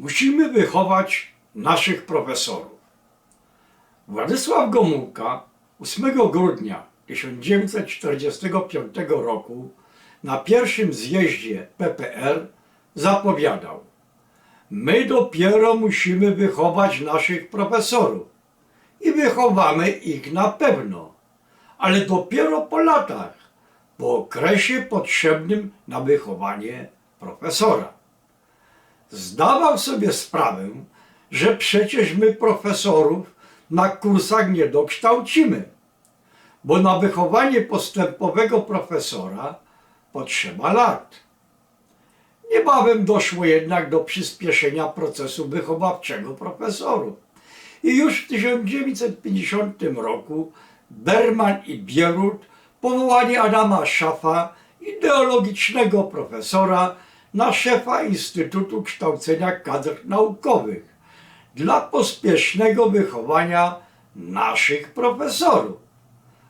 Musimy wychować naszych profesorów. Władysław Gomułka 8 grudnia 1945 roku na pierwszym zjeździe PPR zapowiadał: My dopiero musimy wychować naszych profesorów i wychowamy ich na pewno, ale dopiero po latach, po okresie potrzebnym na wychowanie profesora. Zdawał sobie sprawę, że przecież my profesorów na kursach nie dokształcimy, bo na wychowanie postępowego profesora potrzeba lat. Niebawem doszło jednak do przyspieszenia procesu wychowawczego profesorów. I już w 1950 roku Berman i Bierut powołali Adama Szafa, ideologicznego profesora, na szefa Instytutu Kształcenia Kadr Naukowych dla pospiesznego wychowania naszych profesorów,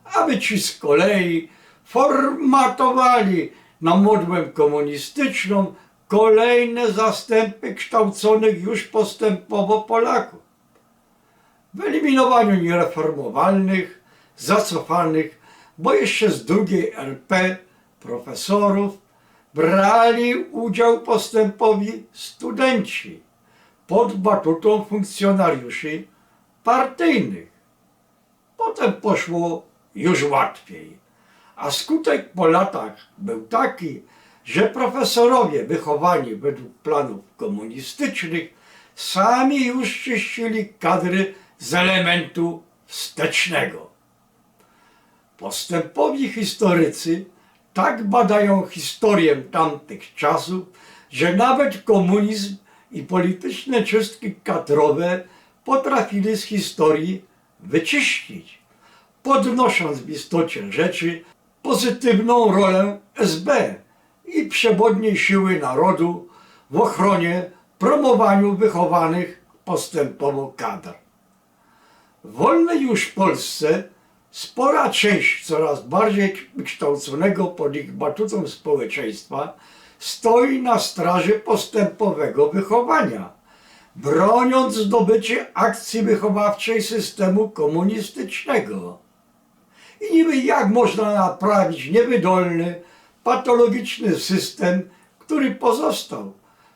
aby ci z kolei formatowali na modłę komunistyczną kolejne zastępy kształconych już postępowo Polaków. W eliminowaniu niereformowalnych, zacofanych, bo jeszcze z drugiej RP profesorów brali udział postępowi studenci pod batutą funkcjonariuszy partyjnych. Potem poszło już łatwiej, a skutek po latach był taki, że profesorowie wychowani według planów komunistycznych sami już czyścili kadry z elementu wstecznego. Postępowi historycy tak badają historię tamtych czasów, że nawet komunizm i polityczne czystki kadrowe potrafili z historii wyczyścić, podnosząc w istocie rzeczy pozytywną rolę SB i przewodniej siły narodu w ochronie, promowaniu wychowanych postępowo kadr. W wolnej już Polsce spora część coraz bardziej wykształconego pod ich batutą społeczeństwa stoi na straży postępowego wychowania, broniąc zdobycie akcji wychowawczej systemu komunistycznego. I niby jak można naprawić niewydolny, patologiczny system, który pozostał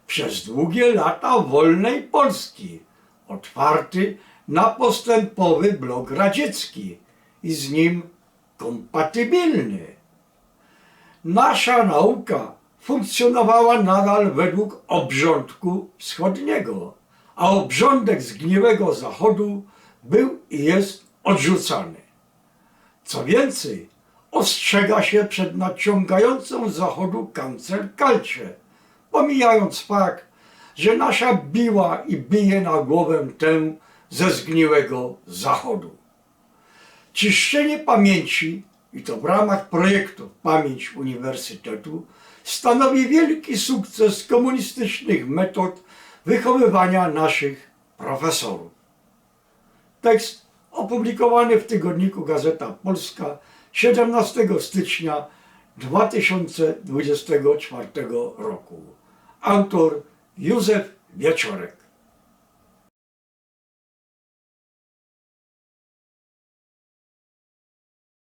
przez długie lata wolnej Polski, otwarty na postępowy blok radziecki i z nim kompatybilny. Nasza nauka funkcjonowała nadal według obrządku wschodniego, a obrządek zgniłego zachodu był i jest odrzucany. Co więcej, ostrzega się przed nadciągającą z zachodu cancel culture, pomijając fakt, że nasza biła i bije na głowę tę ze zgniłego zachodu. Czyszczenie pamięci, i to w ramach projektu Pamięć Uniwersytetu, stanowi wielki sukces komunistycznych metod wychowywania naszych profesorów. Tekst opublikowany w tygodniku Gazeta Polska 17 stycznia 2024 roku. Autor Józef Wieczorek.